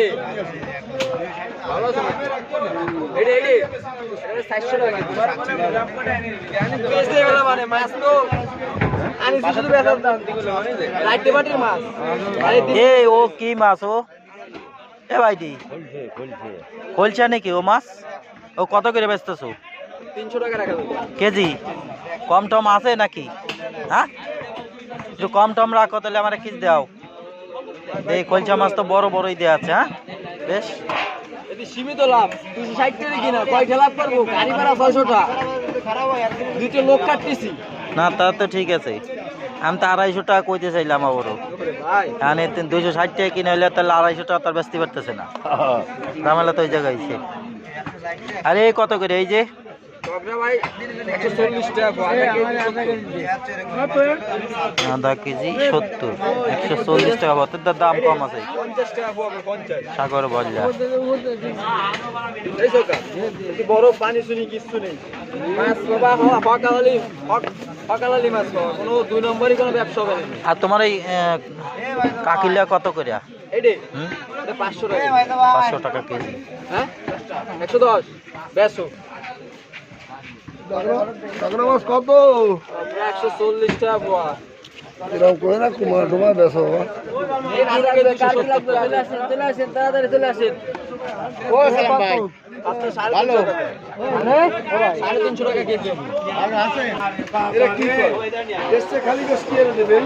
এডে ভালো আছে? এডে এডে। চারশো টাকা বেচতে গেলে মানে মাছ তো আনি শুধু বেচার দাম। লাইটে বাটির মাছ। আরে দি- এ ও কি মাছ ও? এ ভাইটি। কলছা নাকি ও মাছ? ও কত করে বেচতেছো তিনশো টাকা রাখা কেজি? কম টম আছে নাকি? হ্যাঁ? একটু কম টম রাখো তাহলে আমার কিছু দাও এই কলচা মাছ তো বড় বড়ই দেওয়া আছে হ্যাঁ? বেশ। এটি সীমিত লাভ দুশো ষাট টাকা কিনা কয়টা লাভ করব? গাড়ি ভাড়া ছয়শোটা। দুটো লোক কাটতেছি। না তা তো ঠিক আছে। আমি তো আড়াইশো টাকা কইতে চাইলাম আবারও। এখানে দুইশো ষাট টাকা কিনে হইলে তাহলে আড়াইশো টাকা তার বেচতে পারতেছে না। দামালা তো ওই জায়গায় আরে কত করে? এই যে আধা কেজি সত্তর। একশো চল্লিশ টাকা বতের তো দাম কম আছে। সাগর এটি বড় পানি শুনি কিচ্ছু নেই। আর তোমার এই কাকিলা কত করে? পাঁচশো টাকা। কেজি। হ্যাঁ? একশো দশ। কাঁকড়া মাছ কত? একশো চল্লিশ টাকা পোয়া। এরকম করে না কুমার টুমার বেসো কেজি এরা কি খালি গাছ কি এনে দেবেন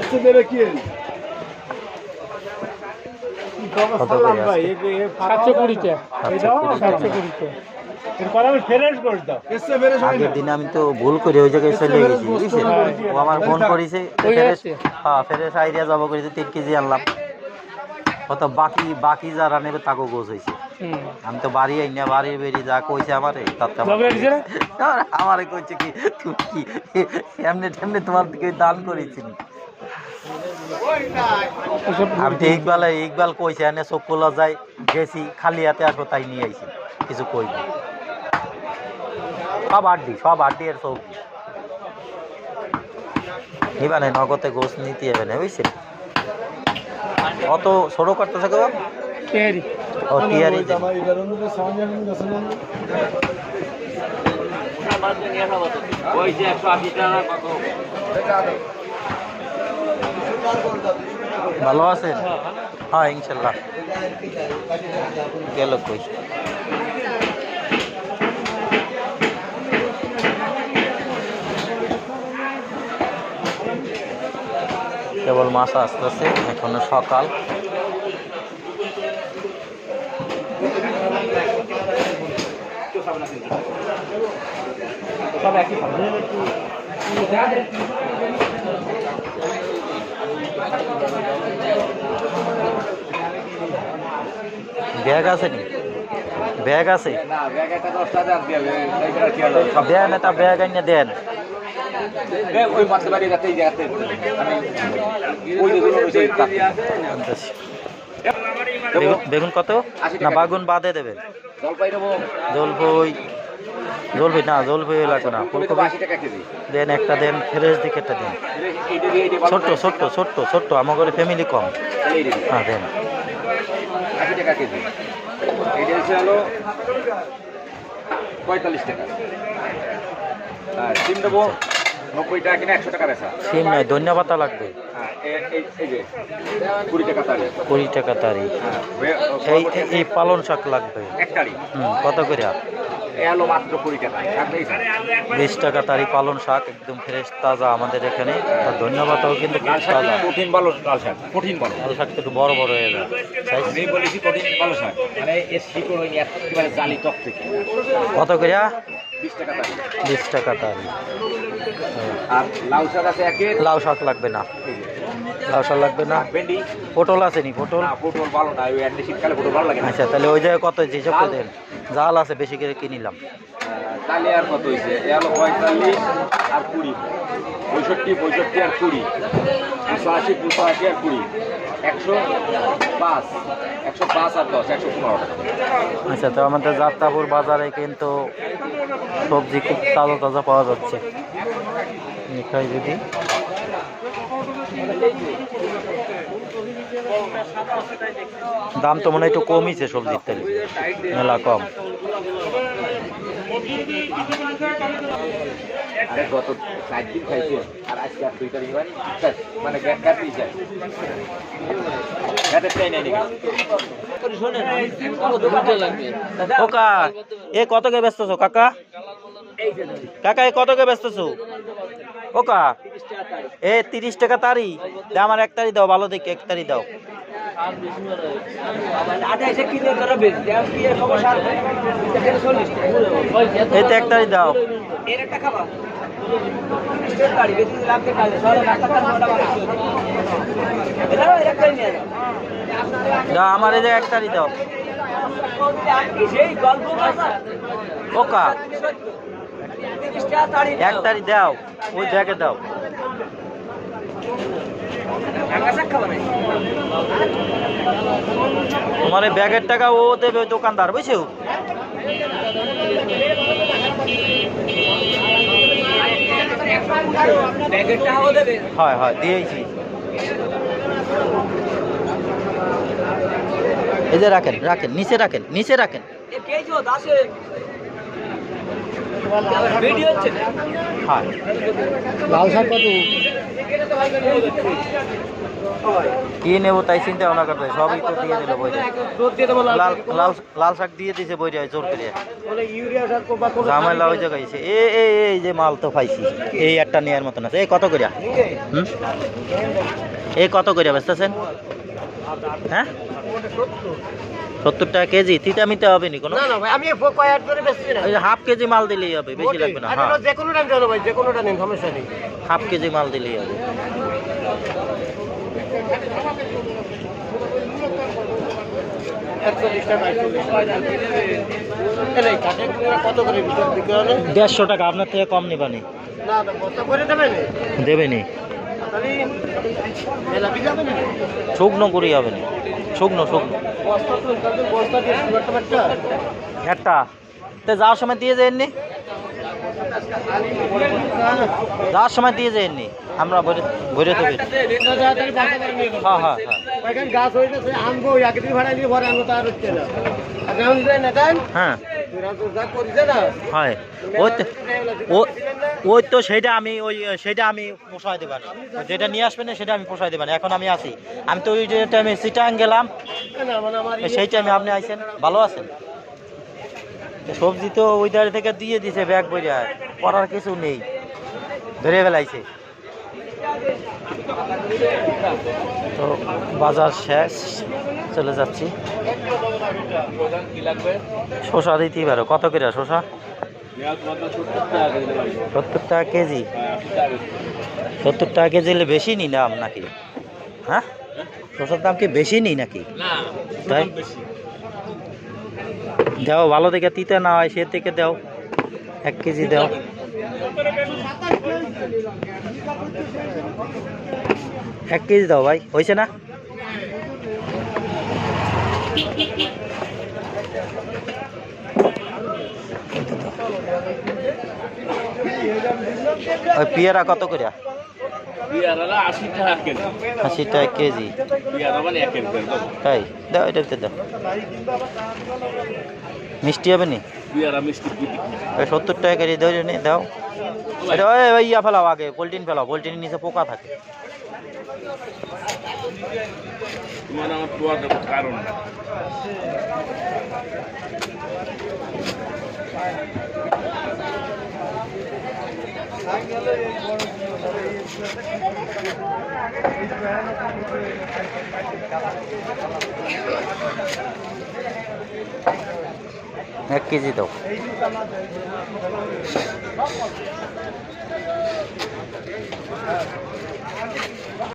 এসছে দেবে কি এনে? সাতশো কুড়িটা সাতশো কুড়ি টাকা। এসছে বেড়ে আগের দিনে আমি তো ভুল করে ওই জায়গায় চলে গেছি বুঝছেন? ও আমার ফোন করেছে ওই হ্যাঁ ফেরেস আইডিয়া যাব করেছে তিন কেজি আনলাম। ও বাকি বাকি যারা নেবে তাকে গোছ হয়েছে। আমি তো বাড়ি আই না বাড়ি বেরিয়ে যা কইছে আমার- আমারে কইছে কি তুমি কি এমনি টেমনি তোমার দিকে দান করেছি আমি তো ইকবাল ইকবাল কইছে এনে চোখ খোলা যায় গেছি খালি হাতে আসব তাই নিয়ে আইছি। কিছু কই না সব আড্ডি সব আড্ডি এর সব নিবা না নগদে গোস নিতে হবে না বুঝছেন? অত ও টিয়ারি যে। ভালো আছেন? হ্যাঁ ইনশাল্লাহ। গেল কই? কেবল মাছ আসতেছে এখনও সকাল ব্যাগ আছে নি ব্যাগ আছে দেন এটা ব্যাগ আনিয়ে দেন আনতেছি। বেগুন- বেগুন কত? না বাগুন বাদে দেবেন। জলপই জলপই না জলপই লাগবে না ফুলকপি। দেন একটা দেন ফ্রেশ দিকে একটা দেন ছোট্ট ছোট্ট ছোট্ট ছোট্ট আমার ঘরে ফ্যামিলি কম। হ্যাঁ দেন। আশি টাকা কেজি। এটা হচ্ছে হলো পঁয়তাল্লিশ টাকা। আর সিম দেবো নব্বই টাকা কিনে একশো টাকা বেচা। সিম নয় ধন্যবাদ লাগবে। হ্যাঁ এই এই যে কুড়ি টাকা তারি হ্যাঁ এই এই- পালন শাক লাগবে। কত করে? এ মাত্র কুড়ি টাকা বিশ টাকা তারি পালন শাক একদম ফ্রেশ তাজা আমাদের এখানে। আর ধন্যবাদও কিন্তু তাজা। কঠিন লাল শাক কঠিন লাল শাক একটু বড় বড় হয়ে যায়। Size আমি বলেছি কঠিন ভালো শাক। মানে এর শিকড় একেবারে জালি টক থেকে। কত করে? বিশ টাকা তারি আর লাউ শাক আছে একের লাউ শাক লাগবে না। লাউ শাক লাগবে না। ভেন্ডি? পটল আছে নি? পটল? পটল ভালো না ওই এমনি শীতকালে পটল ভালো লাগে আচ্ছা তাহলে ওই জায়গায় কত হয়েছে? হিসাব করে দেন জাল আছে বেশি করে কিনিলাম তাহলে আর কত হয়েছে? এ হলো পঁয়তাল্লিশ আর কুড়ি। পঁয়ষট্টি পঁয়ষট্টি আর কুড়ি। দুশো আশি দুশো আশি আর কুড়ি। একশো পাঁচ একশো পাঁচ আর দশ একশো পনেরো আচ্ছা তো আমাদের যাত্রাপুর বাজারে কিন্তু সবজি খুব তাজা তাজা পাওয়া যাচ্ছে। মিঠাই যদি। দাম তো মনে হয় একটু কমইছে সবজির তেলে মেলা কম। গত চার দিন খাইছে আর আজকে আর দুই তারিখ মানে শেষ। মানে যায় গ্যাপের চাই নাই নাকি? ওকা এ কত কে ব্যস্ত আছো কাকা? কাকা এ কত কে ব্যস্ত আছো ওকা এ তিরিশ টাকা তারি। আমার এক তারি দাও ভালো দেখে এক তারি দাও। এই তো এক তারি দাও। দাও, আমার এই যে এক তারি দাও। ওকা এক তারি দাও, ওই ব্যাগে দাও। এই ব্যাগের টাকা ও দেবে দোকানদার, বুঝছ? হয় হয়, দিয়েছি। এই যে রাখেন রাখেন, নিচে রাখেন নিচে রাখেন। হয়। লাল শাক কত? কি নেব তাই চিন্তা ভাবনা করতে। সবই তো দিয়ে দিল বইটা। লাল লাল লাল শাক দিয়ে দিছে বইটা জোর করে। ইউরিয়া সার বা কোনো ঝামেলা ওই জায়গায় এ এ এই যে মাল তো পাইছি। এই একটা নেওয়ার মতন আছে। এই কত করিয়া হুম? এই কত করিয়া বেচতেছেন? হ্যাঁ? সত্তর টাকা কেজি তিতা মিতে হবে নি কোনো? না না ভাই আমি হাফ কেজি মাল দিলেই হবে বেশি লাগবে না। যে কোনোটা জানো ভাই যে কোনোটা নিন সমস্যা নেই। হাফ কেজি মাল দিলেই হবে। দেড়শো টাকা আপনার থেকে কম নিবানি দেবেনি শুকনো করি হবে না। শুকনো শুকনো। একটা তো যাওয়ার সময় দিয়ে যায়নি যাওয়ার সময় দিয়ে যায়নি আমরা ভরে থাকি হ্যাঁ হ্যাঁ হ্যাঁ। গাছ আনব একদিন ভাড়া নিয়ে ভরে আনব তার হচ্ছে না? হ্যাঁ। হয়। ওই তো ওই তো সেটা আমি ওই, সেটা আমি পোষায় দেবানি যেটা নিয়ে আসবেন সেটা আমি পোষায় দেবানি এখন আমি আছি। আমি তো ওই যে টাইমে সিটাং গেলাম। সেই টাইমে আপনি আইছেন। ভালো আছেন? সবজি তো ওই থেকে দিয়ে দিছে, ব্যাগ বইয়া করার কিছু নেই। ধরে ফেলাইছে। তো বাজার শেষ। চলে যাচ্ছি। শশা দিতেই পারো। কত করে শশা সত্তর টাকা কেজি? সত্তর টাকা কেজি হলে বেশি নি দাম নাকি? হ্যাঁ? শশার দাম কি বেশি নি নাকি? তাই? দাও ভালো দেখে তিতে না হয় সে থেকে দাও। এক কেজি দাও। এক কেজি দাও ভাই। হয়েছে না? ওই পেয়ারা কত করে আশি টাকা কেজি। মানে তাই? দাও এটা দাও। মিষ্টি হবে নি? সত্তর টাকা কেজি দাও নি দাও। এটা ওই ইয়া ফেলাও আগে পোলট্রিন ফেলাও পোলট্রিনের নিচে পোকা থাকে। কারণ এক কেজি দাও।